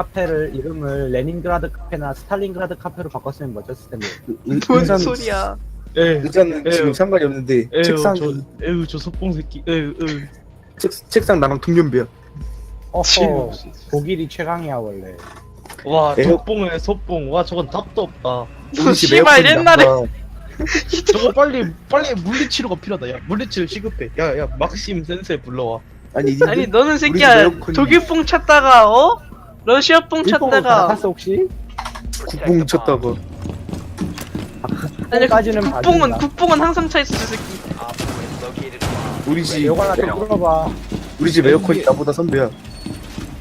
카페를 이름을 레닌그라드 카페나 스탈린그라드 카페로 바꿨으면 멋졌을 텐데. 의- 뭔 의사는- 소리야? 에 의자는 에휴. 지금 상관이 없는데 에휴 책상 저 에휴 저 속봉 새끼 에휴 에휴 책, 책상 나랑 동년배야. 침 어허. 독일이 최강이야 원래. 와 에휴. 속봉에 속봉 와 저건 답도 없다 우리 집 씨발, 에어컨이 옛날에-. 저거 빨리 빨리 물리치료가 필요하다 야 물리치료 시급해 야 야 막심 센세 불러와 아니 니 아니 너는 집 새끼야 에어컨이- 독일뽕 찾다가 어? 러시아뽕 일본어 찾다가 샀어 혹시? 국뽕 쳤다가 아니 까지는 국뽕은. 국뽕은 항상 차 있어 저 새끼. 우리 집 하나 좀 물어봐. 우리 집 에어컨이 나보다 선배야.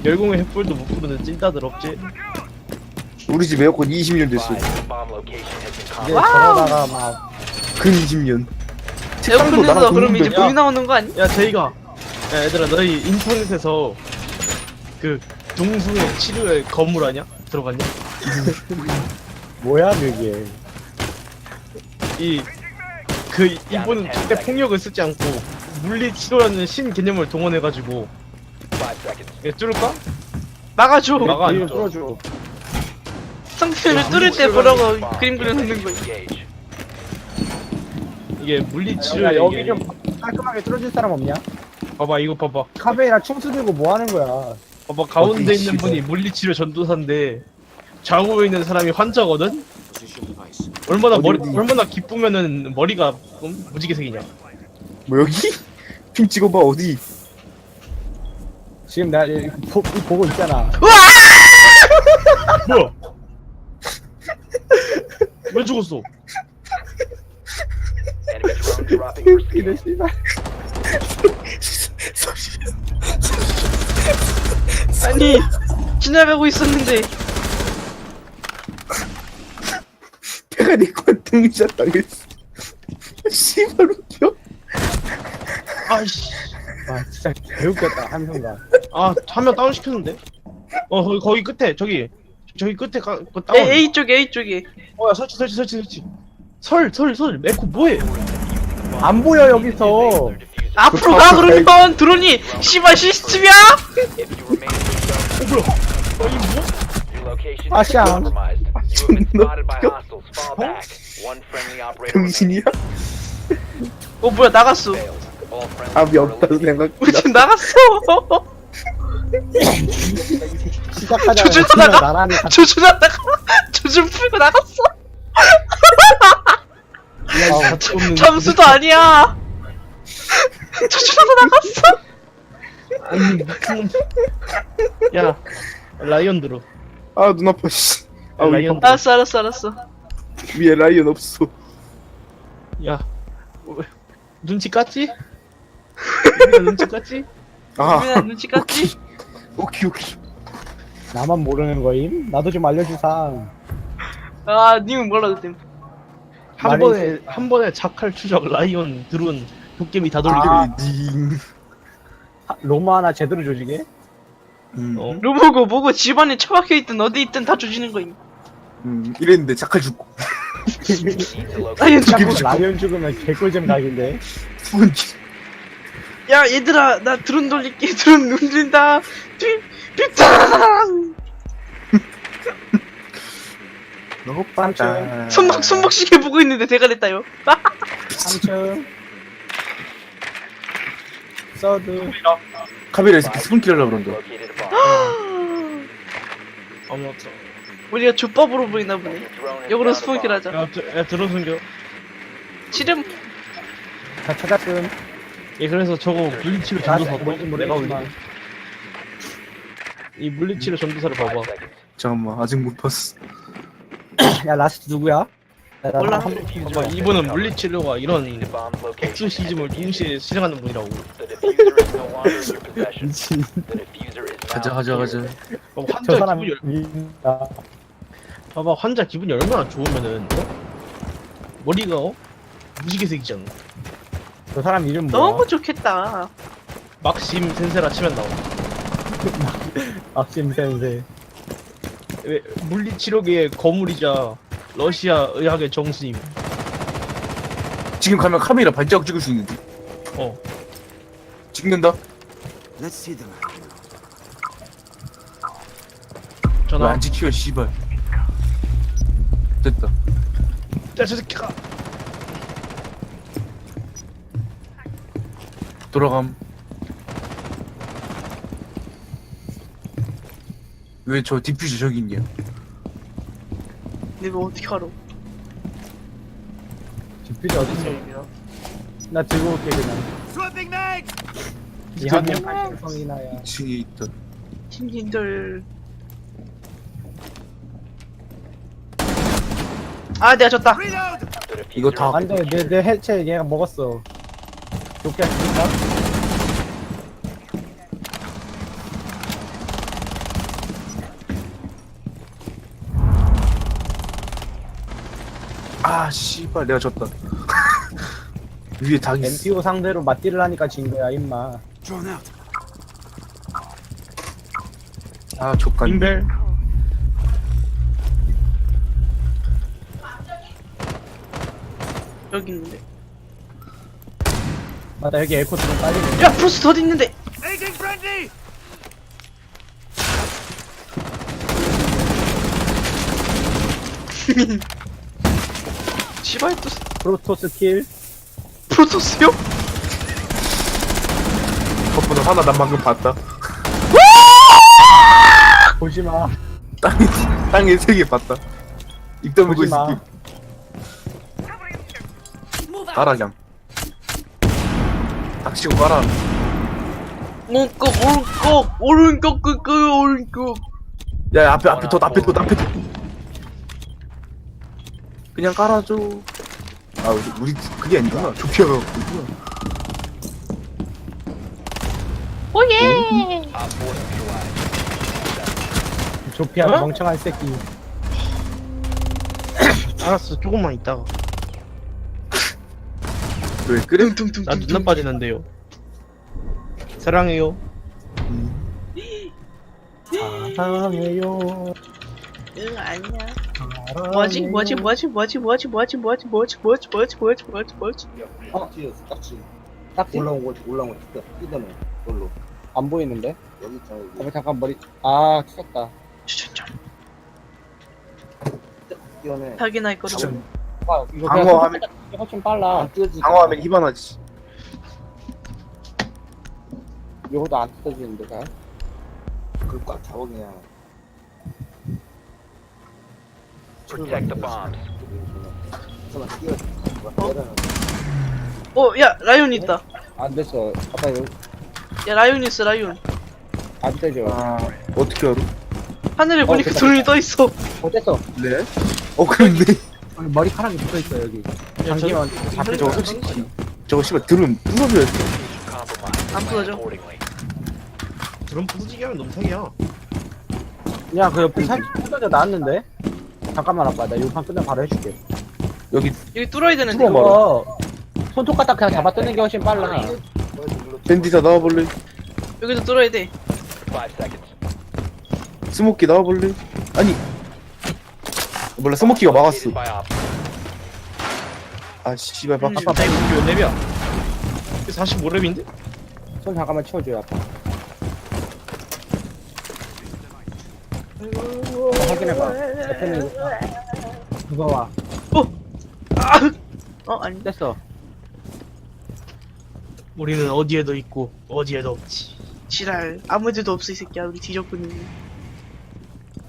열공의 횃불도 못 부르는 찐따들 없지 우리 집 에어컨 20년 됐어. 이제 와우. 저러다가 막 근 20년. 책상도 에어컨에서 나랑 그러면 이제. 불이 나오는 거 아니? 야 제이가 야 얘들아 너희 인터넷에서 그 동수의 치료의 건물 아냐? 들어갔냐? 뭐야 그게? 이그 이분은 절대 폭력을 쓰지 않고 물리 치료라는 신 개념을 동원해가지고 예, 뚫을까? 막아줘. 막아. 안 이거 줘. 풀어줘. 상태를 뚫을 때 보라고 그림 그려놓는 거. 이게 물리 치료 야, 여기 이게 좀 깔끔하게 뚫어줄 사람 없냐? 봐봐 이거 봐봐 카베이라 충수 들고 뭐 하는 거야? 봐봐 가운데 어디 있는 씨발. 분이 물리 치료 전도사인데 좌우에 있는 사람이 환자거든. 얼마나 머리? 얼마나 기쁘면은 머리가 음, 무지개 색이냐? 뭐 여기? 핑 찍어봐 어디? 지금 나 이- 보, 이 보고 있잖아. 뭐야? 왜 죽었어? 이래 씨발. 아니 지나가고 있었는데 배가 내거 등샷 당했어. 씨발 웃겨. 아이씨. 아 진짜 개웃겼다 한 순간. 아 화면 다운 시켰는데? 어 거기 거기 끝에 저기 저기 끝에 가, 그 다운. A, A 쪽에 A 쪽에 어야 설치 설치 설치 설치. 설설설 메코 뭐해? 안 보여 여기서. 앞으로 가 그러면 드론이 씨발 시스템이야? 어 뭐야? 어 이거 뭐? 아샹. 병신이야? 어 뭐야 나갔어 답이 없다고 생각. 우리 지금 나갔어 시작하자마자 조준하다가- 그냥 나란히 같이 조준하다가 조준 풀고 나갔어 아, 잠수도 아니야 조준하다 나갔어 아니 미친. 야 라이언 들어. 아 눈 아파 씨. 아 라이언. 알았어 알았어 알았어 위에 라이언 없어. 야 왜, 눈치 깠지? 눈치 깠지? 아 눈치 깠지? 오케이 오케이. 나만 모르는 거임? 나도 좀 알려주상. 아 님은 몰라도 됨 한 말이- 번에 한 번에 자칼 추적 라이언 드론 도깨비 다 돌리고 아. 딩. 하- 로마 하나 제대로 조지게? 음, 어? 로보고 뭐고 집안에 처박혀 있든 어디 있든 다 조지는 거임 음 이랬는데 자칼 죽고 아니 자꾸 죽이고 라이언 죽으면 개꿀잼 각인데. 수은 야 얘들아 나 드론 돌릴게 드론 눌린다 삐삐땅 너무 빤다. 손목 손목시계 보고 있는데 대가리 따요 3층. 서드. 카메라에서 스폰킬 하려고 그런다. 아무튼 우리가 족밥으로 보이나 보네 역으로 스폰킬 하자 야, 드, 야 드론 숨겨 지름 다 찾았음. 예 그래서 저거 물리치료 전도사 뭔지 내가 올린 모르겠지만. 이 물리치료 전도사를 봐봐 잠깐만 아직 못 봤어. 야 라스트 누구야? 야, 나 몰라. 한 번- 봐봐 이분은 물리치료가 이런 엑소시즘을 동시에 실행하는 분이라고 미친. 가자 가자 가자. 저 환자 사람 기분이 얼- 미- 봐봐 환자 기분이 얼마나 좋으면은 어? 머리가 어? 무지개색이잖아 저 사람 이름 뭐야? 너무 좋겠다 막심 센세라 치면 나와 막심 센세. 왜 물리치료계의 거물이자 러시아 의학의 정수임 지금 가면 카메라 발자국 찍을 수 있는데. 어 찍는다. Let's see them. 전화. 왜안 지켜 씨발 됐다 야 저 새끼가. 돌아감 왜 저 디퓨저 저기 있냐 내가 어떻게 알아? 디퓨저 어딨어? 나 들고 올게 그냥. 이 학년 발전성이나야. 2층에 있다 신진들. 아, 내가 졌다. 이거 다 안돼 내 내 해체 얘가 먹었어. 좋게 했으니까. 아 씨발 내가 졌다 위에 닭 있어 NPO 상대로 맞디를 하니까 진 거야 임마. 아 족간 인벨. 여기 있는데. 맞다 여기 에코 좀 빨리. 내. 야, 프로스트 어디 있는데? 시바이 또 프로토스 킬. 프로토스요? 덕분에 하나 난 방금 봤다 보지 마. 땅에 땅에 세개 봤다 입 다물고 보지 마. 있을게 깔아 그냥 닥치고 깔아 오른쪽, 오른쪽, 오른쪽, 그, 그, 오른쪽. 야, 야 앞에 앞에 더 앞에 더 앞에 더 그냥 깔아줘 아 우리, 우리 그게 아니구나 조피아가 있구나 오예! 조피아 어? 멍청한 새끼. 알았어 조금만 있다가. 왜 그래? 퉁퉁퉁. 나 눈나 빠지는데요. 사랑해요. 사랑해요. 응, 아니야. 뭐지, 뭐지, 뭐지, 뭐지, 뭐지, 뭐지, 뭐지, 뭐지, 뭐지, 뭐지, 뭐지, 뭐지, 뭐지. 어, 딱지. 딱지? 올라온 거, 올라온 거, 진짜 뜯어내. 걸로. 안 보이는데? 여기 있잖아, 여기. 어, 잠깐 머리, 아, 튀었다. 추천점. 뛰어내. 확인할 거다. 추천. 아, 이거 방어 그냥 화면- 손가락이 훨씬 빨라. 안 뜯어지. 방어하면 희망하지 이거도 안 뜯어지는데, 잘. 그럴까, 잡아, 그냥. Protect the bombs. 어, 야, 라이온 있다. 안 됐어. 아빠 이거 야, 라이온 있어, 라이온. 안 되죠. 아 어떻게 알아? 하늘에 보니까 됐다, 둘이 떠 있어. 어, 됐어. 네? 어 그런데 여기 머리카락이 붙어있어, 여기. 야, 저, 장기만 잡혀 저거 솔직히 저거 씨발 들으면 부서져야 돼 Compromised. 안 부서져. Accordingly. 드럼 부서지게 하면 너무 사기야. 야, 그 옆에 살짝 뜯어져 나왔는데? 잠깐만 아빠, 나 이판 끝나면 바로 해줄게. 여기 여기 뚫어야 되는데. 뚫어 봐. 이거 손톱 갖다 그냥 잡아 뜯는 게 훨씬 빨라. 밴디사 나와볼래? 여기도 뚫어야 돼. 스모키 나와볼래? 아니 몰라 스모키가 막았어. 아 씨발 막 음. 아빠 나 이거 몇 랩이야? 45랩인데? 손 잠깐만 치워줘요, 아빠. 해봐. 옆에는 이거. 이거 와. 아! 어, 아니. 됐어. 우리는 어디에도 있고 어디에도 없지. 지랄. 아무 데도 없어, 이 새끼야. 우리 뒤졌군요.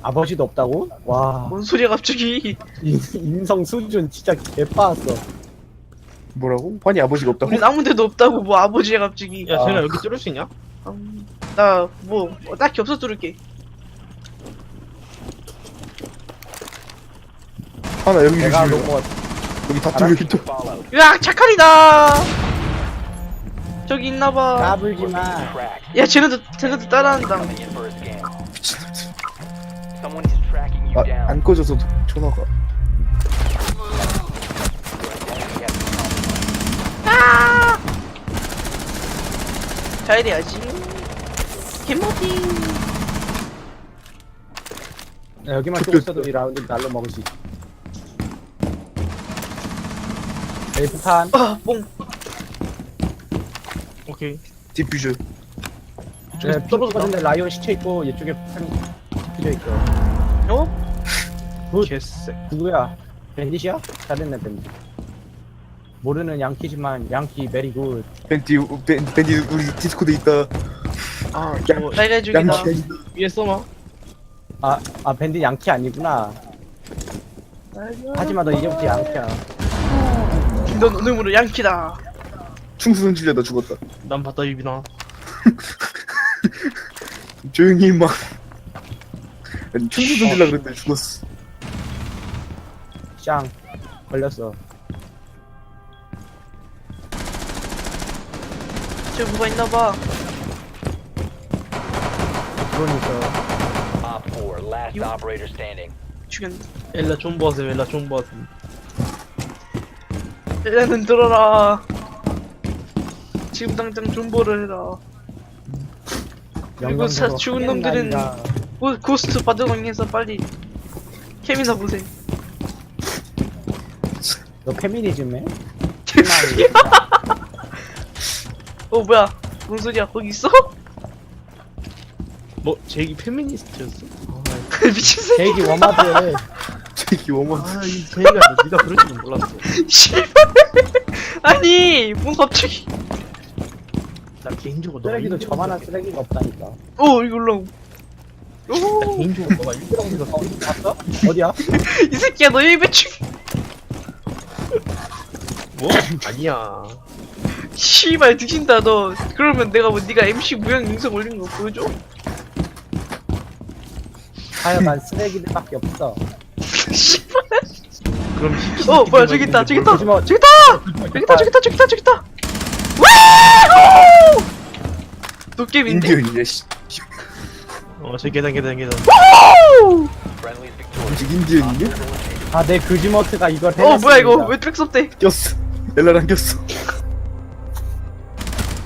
아버지도 없다고? 와. 뭔 소리야, 갑자기. 인- 인성 수준 진짜 개빠았어. 뭐라고? 환희 아버지가 없다고? 우린 아무 데도 없다고, 뭐, 아버지야, 갑자기. 야, 아. 쟤네 여기 뚫을 수 있냐? 음, 나, 뭐, 어, 딱히 없어 뚫을게. 하나 여기 내가 놓은 거 여기 다 뚫려 있다 Follow. 으악, 착칼이다! 저기 있나봐. 까불지 마. Track. 야, 쟤네도, 쟤네도 따라한다. Someone is tracking you 아, down. 안 꺼져서 전화가 has 가야 돼야지. 개모티. 야, 여기만 있어도 이 라운드 날로 먹을 수 있어. 에이, 폭탄. 아, 뽕. 오케이. 디퓨저 네, 떨어졌는데 라이온 시체 있고, 이쪽에 폭탄 뒤져 있어. 어? 굿. 개쎄. 누구야? 밴딧이야? 잘했네 밴딧 모르는 양키지만 양키 메리 굿 밴디 밴- 밴디 우리 디스코드 있다 아, 빨리 죽이다. 양치 위에 써마. 아, 아 밴딧 양키 아니구나 하지만 너 이제부터 양키야 넌 오늘부로 양키다. 충수 던지려다 죽었다 난 봤다 유빈아. 조용히 임마 아니, 충수 던질라 그랬는데 죽었어 쌍 걸렸어 저 뭐가 있나봐. 있어 Op 4, last You- operator standing. 죽였네. 엘라 존버 하세요. 엘라 존버 하세요. 얘는 들어라. 지금 당장 존버를 해라. 그리고 사- 죽은 놈들은 고, 고스트 받으면서 빨리 캠이나 보세요. 너 페미니즘해? 어 뭐야? 뭔 소리야? 거기 있어? 뭐 제기 페미니스트였어? 미친 새끼. 제이기 워마드 제기 어머 아, 이 제이가 네가 그럴 줄은 몰랐어. 씨발. 아니, 뭔 갑자기? 나 개인적으로 너가 쓰레기도 일부러 저만한 쓰레기가 없다니까 오 이거 올라오. 나 오, 개인적으로 너가 일부러 생각했어. 어 봤어? 어디야? 이 새끼야 너 일배충. 뭐? 아니야. 씨발 뒤진다 너. 그러면 내가 뭐 네가 MC 무형 인성 올린 거 보여줘? 하여간 쓰레기들밖에 없어. 그럼 히키 어 뭐야 저기 있다 저기 있다 저기. 있다 저기 있다 저기 있다 저기 있다 저기 있다. 와우! 도깨비인데? 인디언이야 씨 어, 저 계단 계단 계단. Victorious. 아직 인디언이냐? 아 내 그지머트가 이걸 어 해냈습니다 뭐야 이거 왜 트랙스 돼? 꼈어 엘라랑 꼈어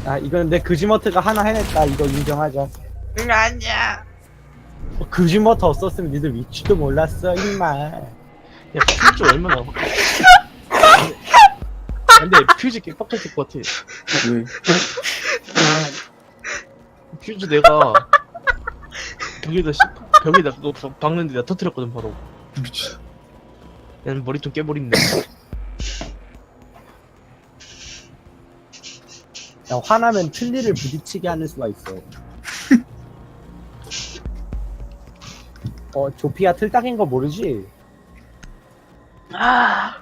아 이건 내 그지머트가 하나 해냈다 이거 인정하자 응 아니야. 어, 그지머트 없었으면 니들 위치도 몰랐어 임마 야, 퓨즈 얼마나. 근데 퓨즈 개빡했을 것 같아. 왜? 퓨즈 내가 벽에다 씨, 벽에다 그거 박- 박는데 내가 터뜨렸거든 바로. 미치 난 머리 좀 깨버렸네. 야, 화나면 틀니를 부딪히게 하는 수가 있어 어 조피아 틀딱인 거 모르지? 아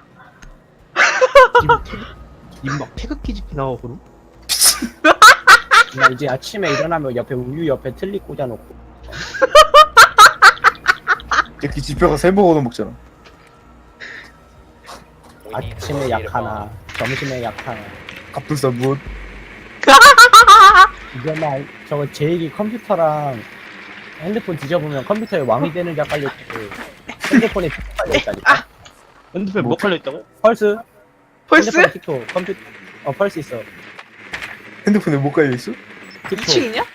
입막 태극기 집히 나오거든. 나 이제 아침에 일어나면 옆에 우유 옆에 틀니 꽂아놓고 이렇게 지표가 세 먹어도 먹잖아 아침에 약. 하나 점심에 약 하나 갑분싸 무엇 이거만 저거 제이기 컴퓨터랑 핸드폰 뒤져보면 컴퓨터에 왕이 되는 자 깔려있고 핸드폰에 틱톡 깔려있다니까 핸드폰 뭐 깔려 있다고? 펄스? 펄스? 핸드폰에 틱톡 컴퓨터 어 펄스 있어 핸드폰에 못 깔려있어? 틱톡 2층이냐?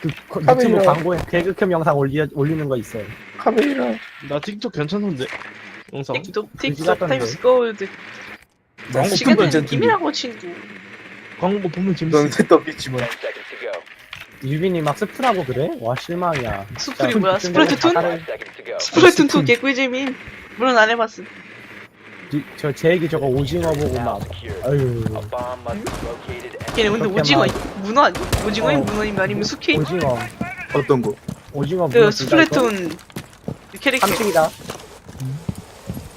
그 거- 카메라. 유튜브 광고에 개그캠 영상 올리, 올리는 거 있어 카메라 나 틱톡 괜찮던데. 영상. 틱톡 그지 틱톡 같던데. 타임스. 광고 보면 시간은 김이라고 친구. 광고 보면 재밌어. 넌 셋도 없겠지만 10 seconds to go. 유빈이 막 스프라고 그래? 와 실망이야 스프리 자, 뭐야? 그쯤 스프레이트 되면 툰? 다 다른- 5 seconds to go. 스프레이트 2 스푼. 개꿀잼임. 물론 안 해봤음. 이- 저 제이기 저거 오징어 보고 막. 아유 걔네 근데 오징어 막- 문어 아니? 오징어임 어. 문어임 아니면 숙회? 오징어 어떤 거? 오징어 문어 그 스프레톤 캐릭터 3층이다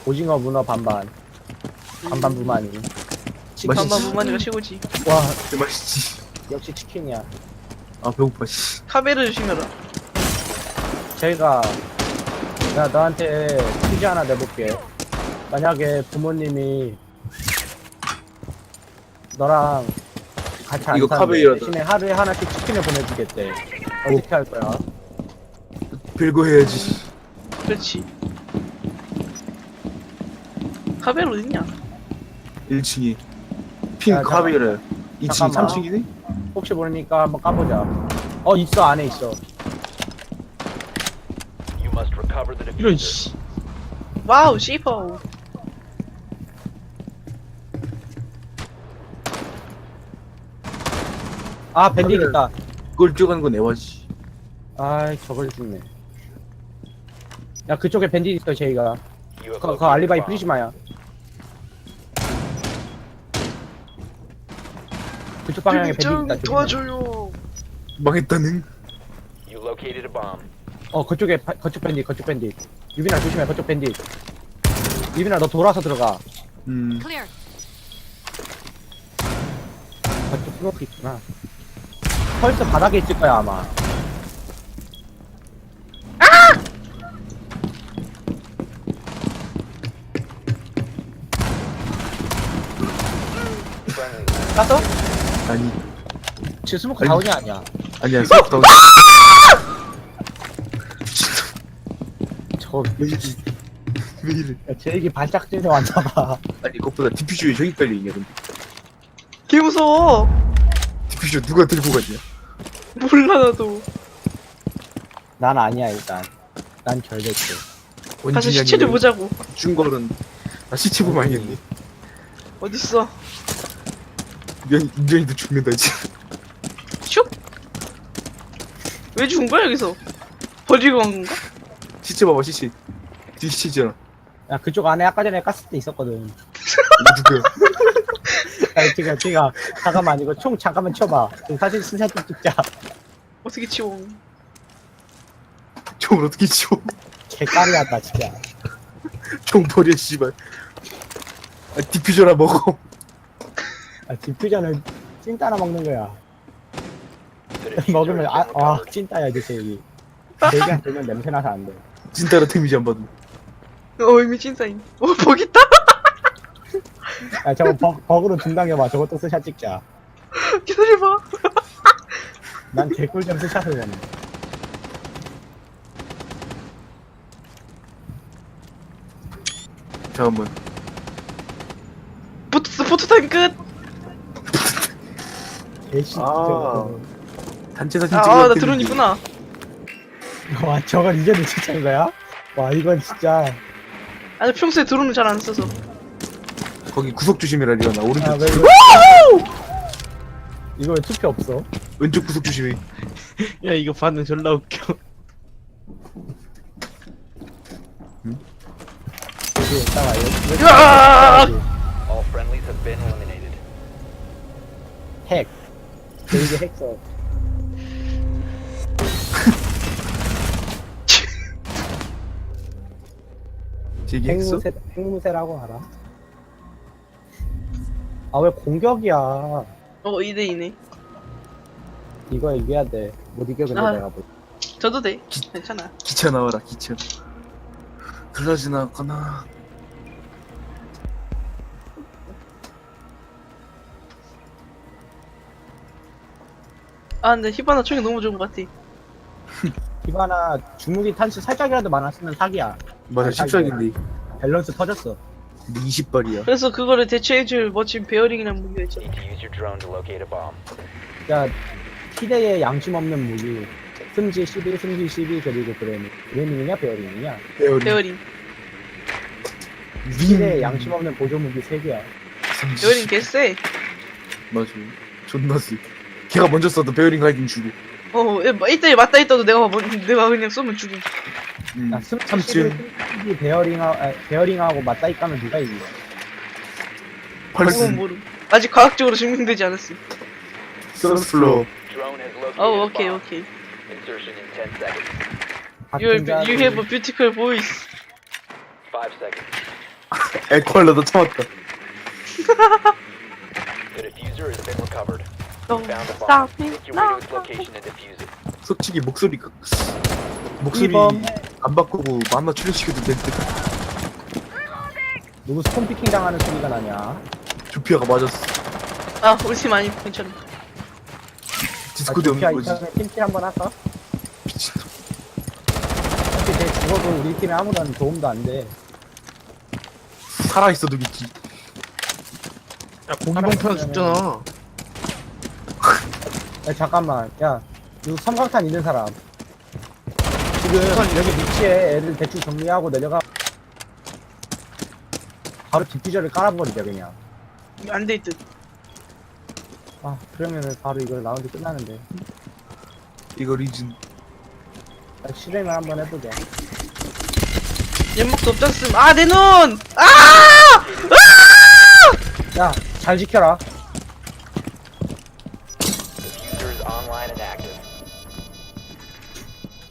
오징어 문어 반반 반반 부만이 치킨 반반. 무만이가 최고지. 와개 맛있지 역시 치킨이야 아 배고파 씨 카메라 조심해라. 저희가 야 너한테 퀴즈 하나 내볼게 만약에 부모님이 너랑 같이 안 이거 사는데 카베이라다. 대신에 하루에 하나씩 치킨을 보내주겠대 어떻게 할 거야? 별거 해야지 그렇지. 카메라 어딨냐? 1층에 핑 야, 잠깐- 카메라 2층 잠깐만. 3층이네? 혹시 모르니까 한번 까보자 어 있어 안에 있어 you must recover the 이런 diffuser. 씨. 와우 씨퍼. 아 밴딩 있다 그걸 뛰어가는 건 에바지 아이 저걸 죽네 야 그쪽에 밴딧 있어 제이가 You have 그, 그 located 알리바이 bomb. 프리시마야 그쪽 방향에 밴딧 좀 있다 저기. 도와줘요. 망했다는 You located a bomb. 어 그쪽에 바, 그쪽 밴딧 그쪽 밴딧 유빈아 조심해 그쪽 밴딧 유빈아 너 돌아서 들어가 음 Clear. 그쪽 스모크 있구나 펄스 바닥에 있을 거야 아마 Friendly. 가서? 아니. 지금 스모크 아니. 다운이 아니야. 아니야 스톱 저왜 이래? 왜 이래? 야, 제 얘기 반짝 뜨서 왔나봐. 아니 그것보다 디퓨저에 저기 깔려있냐 근데? 개 무서워. 디퓨저 누가 들고 갔냐? 몰라 나도. 난 아니야 일단. 난 결백돼 가서 원진이 시체 좀 아니면 보자고. 준거는 나 시체 보면 알겠네. 어딨어? 면 인정이도 죽는다 이제? 슉? 왜 죽은 거야 여기서? 버리고 간 건가? 시체 봐봐 시체. 뒤 시체잖아. 야 그쪽 안에 아까 전에 가스 때 있었거든. 누구야? 야 지금 제가 잠깐만 이거 총 잠깐만 쳐봐. 지금 사진 스샷 찍자. 어떻게 치워? 총을 어떻게 치워? 개까리하다 진짜. 총 버려 씨발. 아 디퓨저나 먹어 아 디퓨저는 찐따나 먹는 거야 먹으면 아, 아 recovered. 찐따야 이제 제 얘기 얘기한 되면 냄새 나서 안돼 찐따라 데미지 안 받음 어 이미 찐사인. 어 거기 있다. 야 저거 버, 버그로 중당해봐 저것도 스샷 찍자 기다려봐. 난 개꿀잼 스샷을 원해 잠깐만 포토 포토 타임 끝. 개씨 아. 단체 사진 아, 찍어 아, 나 드론 있구나. 와 저걸 이제는 진짜인 거야? 와 이건 진짜 아니 평소에 드론을 잘 안 써서. 거기 구석 조심해라 리언아 오른쪽 아왜 이거 이거 왜 투표 없어? 왼쪽 구석 조심해 야 이거 반응 졸라 웃겨 여기 있다가 여기 으악! All friendlies have been eliminated. 핵 이게 핵서 얘기했어? 핵무새 핵무새라고 알아? 아 왜 공격이야? 어 2대2네. 이거 이겨야 돼. 못 이겨 근데 아. 내가 뭐. 저도 돼. 괜찮아. 기차 나와라 기차 그러지 나거나 아 근데 히바나 총이 너무 좋은 것 같아. 히바나 중무기 탄수 살짝이라도 많았으면 사기야. 맞아 아, 14인데 밸런스 터졌어. 근데 20발이야 그래서 그거를 대체해줄 멋진 베어링이란 무기가 있잖아. Need to use your drone to locate a bomb. 야 희대의 양심 없는 무기. 승지 12, 승지 12 그리고 브레밍. 브레밍이냐 베어링이냐? 베어링 베어링. 희대의 양심 없는 보조 무기 3개야. 베어링 개쎄. 맞아 존나 쎄 걔가 먼저 써도 베어링 하이딩 주고 어, 이때 맞다 있다도 내가 먼, 내가 그냥 쏘면 죽음. 음. 야, 승지 삼층 12 베어링하, 아, 베어링하고 맞다이 까면 누가? 그건 펄슨 모름. 아직 과학적으로 증명되지 않았어. 서스 플로어 Drone has located 어, a 오케이, bomb. 오케이. Insertion in 10 seconds. You, are, you have a beautiful voice. 5 seconds. 에코알라도 참았다 The diffuser has been recovered. And defuse it. 솔직히 목소리가 목소리 이범. 안 바꾸고 만나 출연시켜도 될듯 누구 스톤피킹 당하는 소리가 나냐? 조피아가 맞았어 아, 우리 팀 아니, 괜찮아. 디스코드 아, 없는 거지 이번에 팀킬 한번 할까? 미친 어차피 쟤 죽어도 우리 팀에 아무런 도움도 안 돼. 살아있어도 믿기 야 고기봉편 죽잖아 야, 잠깐만. 야, 누구 삼각탄 있는 사람. 지금 여기 위치에 애들 대충 정리하고 내려가. 바로 디퓨저를 깔아버리자, 그냥. 안 돼, 듯. 아, 그러면은 바로 이걸 라운드 끝나는데. 이거 리즌 아, 실행을 한번 해보자. 연막도 없잖음. 아, 내 눈! 아! 야, 잘 지켜라.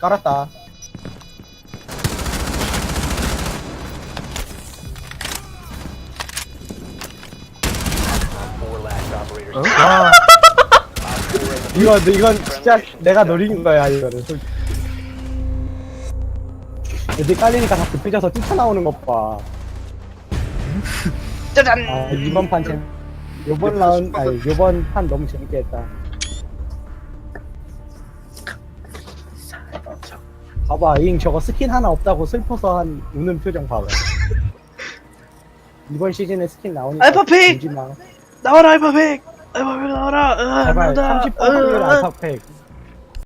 깔았다. 어? 아, 이거, 이건 진짜 내가 노린 거야, 이거는. 솔직히. 애들 깔리니까 다 급해져서 뛰쳐나오는 것 봐. 짜잔! 아, 이번 판 재, 요번 라운, 아니, 요번 판 너무 재밌게 했다. 봐봐, 잉 저거 스킨 하나 없다고 슬퍼서 한 우는 표정 봐봐. 이번 시즌에 스킨 나오니까. 울지 마. 나와라, 알파백! 알파백 나와라! 제발, 나온다. 30% 확률 으아, 알파팩.